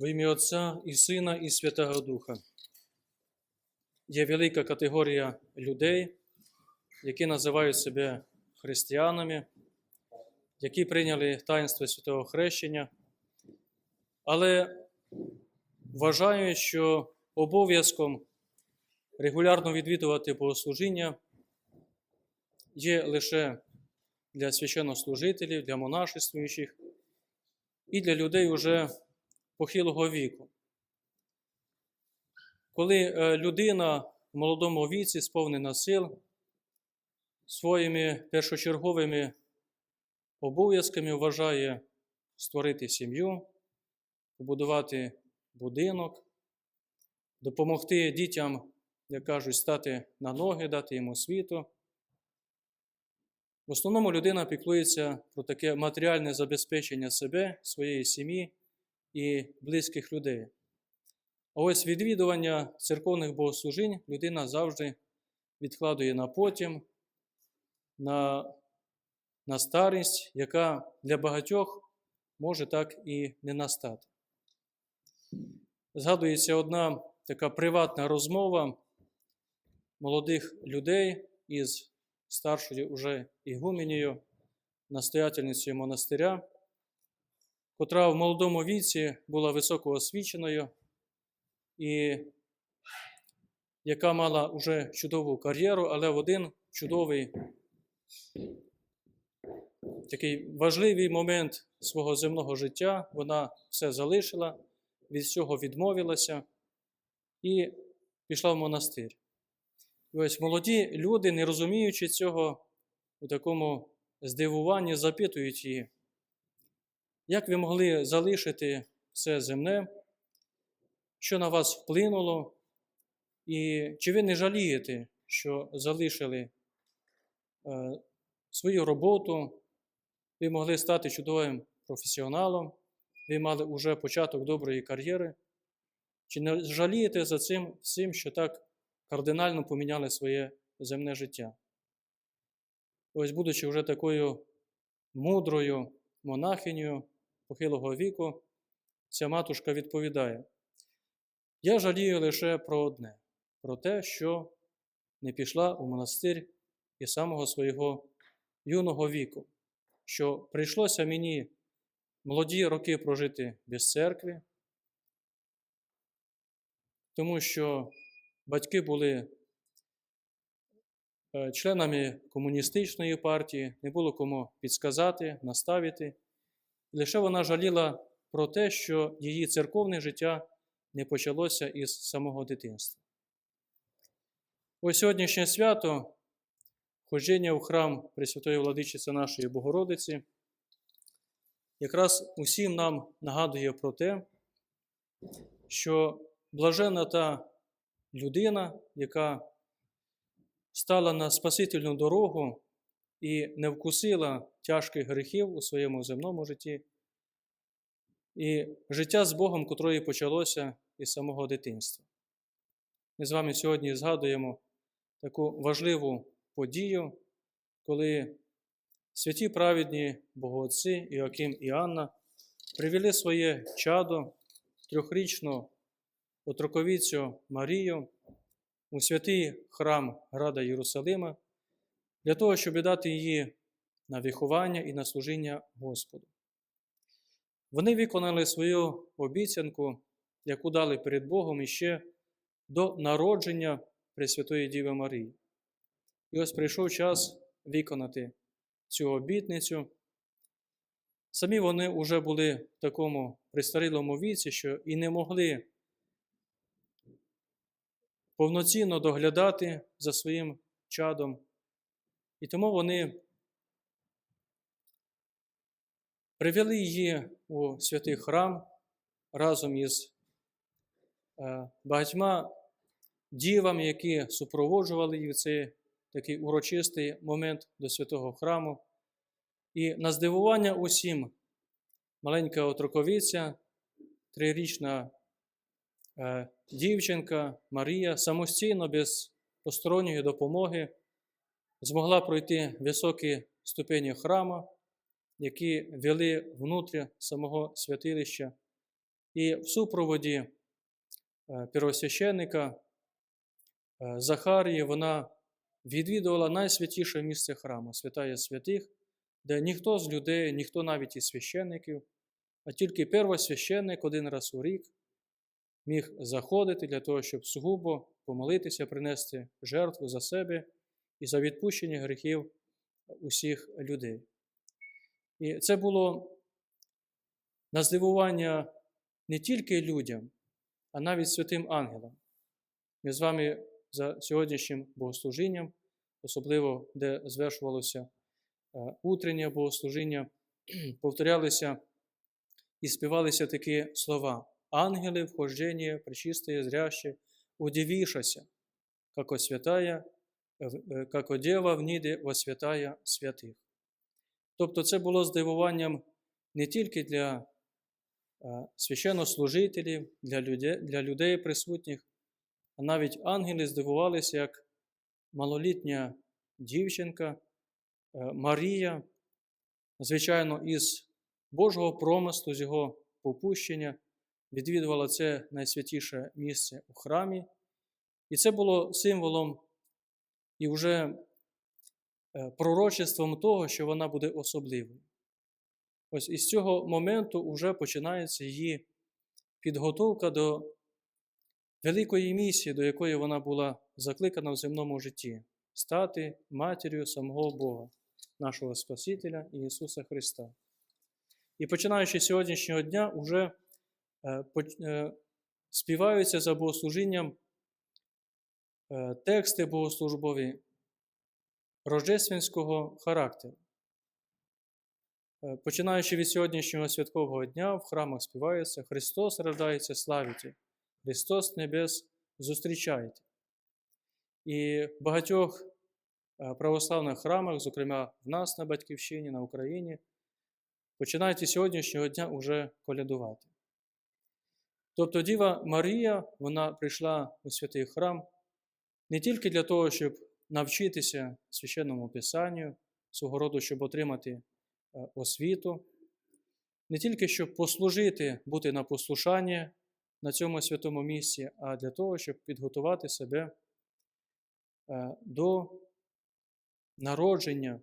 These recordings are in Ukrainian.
В ім'я Отця і Сина, і Святого Духа. Є велика категорія людей, які називають себе християнами, які прийняли таїнство святого хрещення, але вважають, що обов'язком регулярно відвідувати богослужіння є лише для священнослужителів, для монашествуючих і для людей уже похилого віку. Коли е, людина в молодому віці сповнена сил, своїми першочерговими обов'язками вважає створити сім'ю, побудувати будинок, допомогти дітям, як кажуть, стати на ноги, дати йому світу. В основному людина піклується про таке матеріальне забезпечення себе, своєї сім'ї і близьких людей. А ось відвідування церковних богослужінь людина завжди відкладує на потім, на, на старість, яка для багатьох може так і не настати. Згадується одна така приватна розмова молодих людей із старшою уже ігуменією, настоятельницею монастиря, котра в молодому віці була високоосвіченою і яка мала вже чудову кар'єру, але в один чудовий такий важливий момент свого земного життя вона все залишила, від всього відмовилася і пішла в монастир. І ось молоді люди, не розуміючи цього, у такому здивуванні запитують її, як ви могли залишити все земне, що на вас вплинуло, і чи ви не жалієте, що залишили е, свою роботу, ви могли стати чудовим професіоналом, ви мали уже початок доброї кар'єри? Чи не жалієте за цим всім, що так кардинально поміняли своє земне життя? Ось, будучи вже такою мудрою монахинею похилого віку, ця матушка відповідає: Я жалію лише про одне, про те, що не пішла у монастир із самого свого юного віку, що прийшлося мені молоді роки прожити без церкви, тому що батьки були е, членами комуністичної партії, не було кому підсказати, наставити. Лише вона жаліла про те, що її церковне життя не почалося із самого дитинства. Ось сьогоднішнє свято, ходження в храм Пресвятої Владичиці нашої Богородиці, якраз усім нам нагадує про те, що блажена та людина, яка стала на Спасительну дорогу і не вкусила тяжких гріхів у своєму земному житті, і життя з Богом, котрої почалося із самого дитинства. Ми з вами сьогодні згадуємо таку важливу подію, коли святі праведні богоотці Іоаким і Анна привели своє чадо, трьохрічну отроковіцю Марію у святий храм Града Єрусалима для того, щоб дати її на виховання і на служіння Господу. Вони виконали свою обіцянку, яку дали перед Богом іще до народження Пресвятої Діви Марії. І ось прийшов час виконати цю обітницю. Самі вони вже були в такому пристарілому віці, що і не могли повноцінно доглядати за своїм чадом. І тому вони привели її у святий храм разом із е, багатьма дівами, які супроводжували її в цей такий урочистий момент до святого храму. І на здивування усім маленька отроковиця, трирічна е, дівчинка Марія самостійно, без посторонньої допомоги, змогла пройти високі ступені храма, які вели внутрі самого святилища, І в супроводі е, первосвященника е, Захарії вона відвідувала найсвятіше місце храму, святая святих, де ніхто з людей, ніхто навіть із священників, а тільки первосвященник один раз у рік міг заходити для того, щоб сугубо помолитися, принести жертву за себе і за відпущення гріхів усіх людей. І це було на здивування не тільки людям, а навіть святим ангелам. Ми з вами за сьогоднішнім богослужінням, особливо де звершувалося е, утреннє богослужіння, повторялися і співалися такі слова. Ангели вхождение пречистые зряще, удивишася, како святая, е, како дева в ніде во святих. Тобто це було здивуванням не тільки для е, священнослужителів, для людей, для людей присутніх, а навіть ангели здивувалися, як малолітня дівчинка е, Марія, звичайно, із Божого промислу, з його попущення, відвідувала це найсвятіше місце у храмі. І це було символом і вже е, пророчеством того, що вона буде особливою. Ось із цього моменту вже починається її підготовка до великої місії, до якої вона була закликана в земному житті стати матір'ю самого Бога, нашого Спасителя Ісуса Христа. І починаючи з сьогоднішнього дня, уже співаються за богослужінням е, тексти богослужбові рождественського характеру. Е, починаючи від сьогоднішнього святкового дня, в храмах співається Христос рождається, славіте, Христос небес зустрічайте. І в багатьох е, православних храмах, зокрема в нас на Батьківщині, на Україні, починають і сьогоднішнього дня уже колядувати. Тобто Діва Марія, вона прийшла у святий храм не тільки для того, щоб навчитися священному Писанню, свого роду, щоб отримати е, освіту, не тільки щоб послужити, бути на послушанні на цьому святому місці, а для того, щоб підготувати себе е, до народження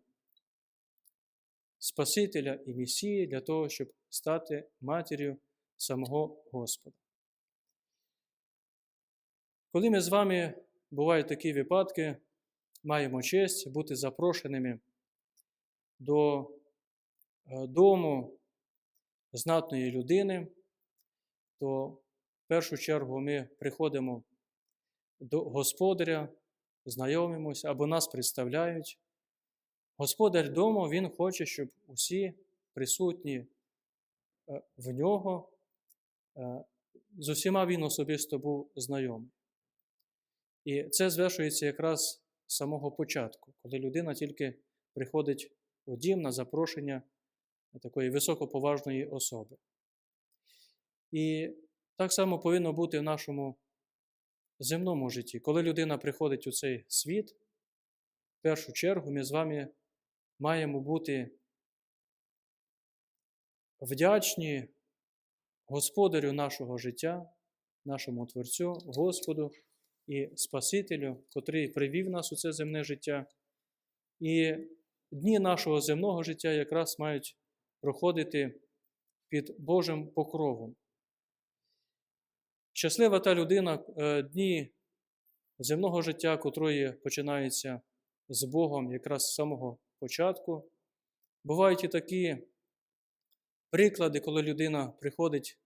Спасителя і Месії, для того, щоб стати матір'ю самого Господа. Коли ми з вами бувають такі випадки, маємо честь бути запрошеними до е, дому знатної людини, то в першу чергу ми приходимо до господаря, знайомимося або нас представляють. Господар дому Він хоче, щоб усі присутні е, в нього, е, з усіма він особисто був знайомий. І це звершується якраз з самого початку, коли людина тільки приходить у дім на запрошення такої високоповажної особи. І так само повинно бути в нашому земному житті. Коли людина приходить у цей світ, в першу чергу ми з вами маємо бути вдячні Господарю нашого життя, нашому Творцю, Господу і Спасителю, котрий привів нас у це земне життя. І дні нашого земного життя якраз мають проходити під Божим покровом. Щаслива та людина, е, дні земного життя, котрої починаються з Богом якраз з самого початку. Бувають і такі приклади, коли людина приходить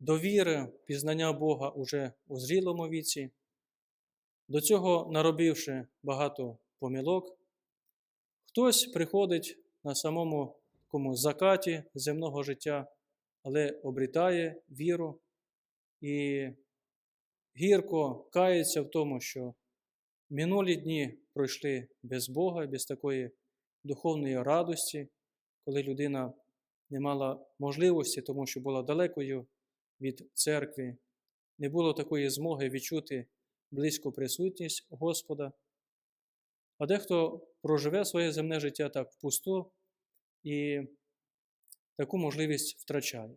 до віри, пізнання Бога уже у зрілому віці, до цього наробивши багато помилок, хтось приходить на самому такому закаті земного життя, але обрітає віру і гірко кається в тому, що минулі дні пройшли без Бога, без такої духовної радості, коли людина не мала можливості, тому що була далекою від церкви, не було такої змоги відчути близьку присутність Господа, а дехто проживе своє земне життя так впусту і таку можливість втрачає.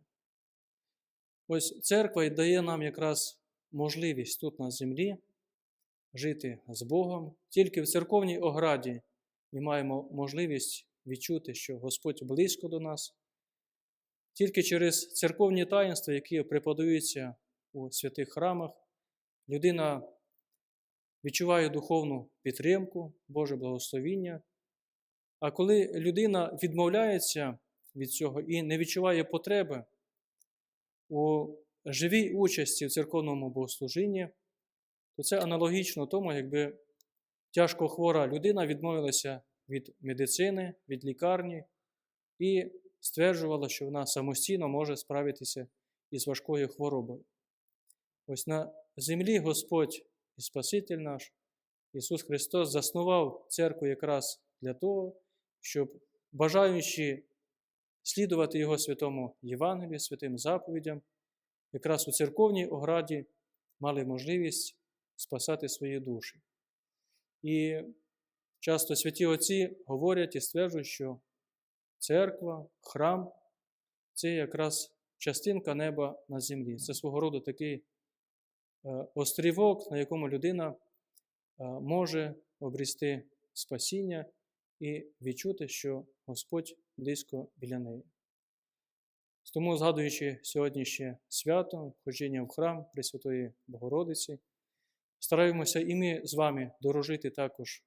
Ось церква дає нам якраз можливість тут на землі жити з Богом. Тільки в церковній ограді ми маємо можливість відчути, що Господь близько до нас. Тільки через церковні таїнства, які преподаються у святих храмах, людина відчуває духовну підтримку, Боже благословіння. А коли людина відмовляється від цього і не відчуває потреби у живій участі в церковному богослужінні, то це аналогічно тому, якби тяжко хвора людина відмовилася від медицини, від лікарні і стверджувала, що вона самостійно може справитися із важкою хворобою. Ось на землі Господь і Спаситель наш, Ісус Христос, заснував церкву якраз для того, щоб бажаючи слідувати Його святому Євангелію, святим заповідям, якраз у церковній ограді мали можливість спасати свої душі. І часто святі Отці говорять і стверджують, що церква, храм це якраз частинка неба на землі. Це свого роду такий острівок, на якому людина е, може обрісти спасіння і відчути, що Господь близько біля неї. Тому, згадуючи сьогоднішнє свято, ходіння в храм Пресвятої Богородиці, стараємося і ми з вами дорожити також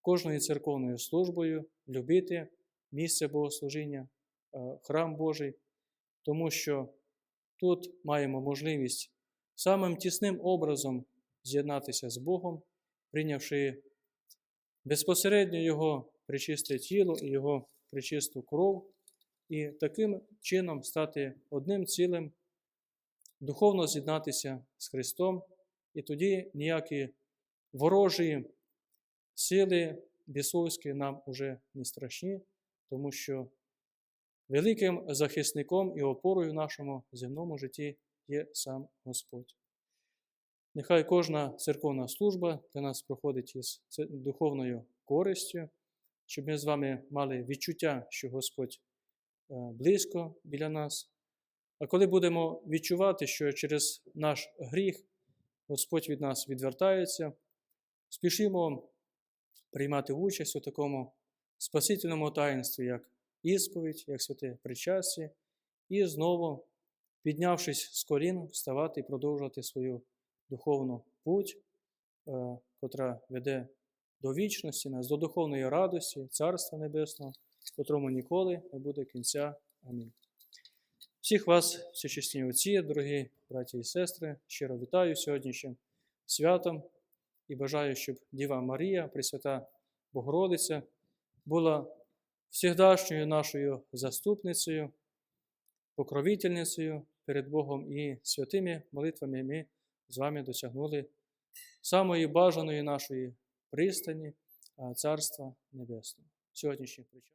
кожною церковною службою, любити місце богослужіння, е, храм Божий, тому що тут маємо можливість самим тісним образом з'єднатися з Богом, прийнявши безпосередньо Його причисте тіло і Його причисту кров, і таким чином стати одним цілим, духовно з'єднатися з Христом, і тоді ніякі ворожі сили бісовські нам уже не страшні, тому що великим захисником і опорою в нашому земному житті є сам Господь. Нехай кожна церковна служба для нас проходить із духовною користю, щоб ми з вами мали відчуття, що Господь е, близько біля нас. А коли будемо відчувати, що через наш гріх Господь від нас відвертається, спішимо приймати участь у такому спасительному таїнстві, як ісповідь, як святе причастя, і знову, піднявшись з колін, вставати і продовжувати свою духовну путь, е, котра веде до вічності нас, до духовної радості, Царства Небесного, котрому ніколи не буде кінця. Амінь. Всіх вас, всечесні отці, дорогі браті і сестри, щиро вітаю сьогоднішнім святом і бажаю, щоб Діва Марія, Пресвята Богородиця, була всігдашньою нашою заступницею, покровительницею перед Богом і святими молитвами ми з вами досягнули самої бажаної нашої пристані Царства Небесного. Сьогоднішніх причастя.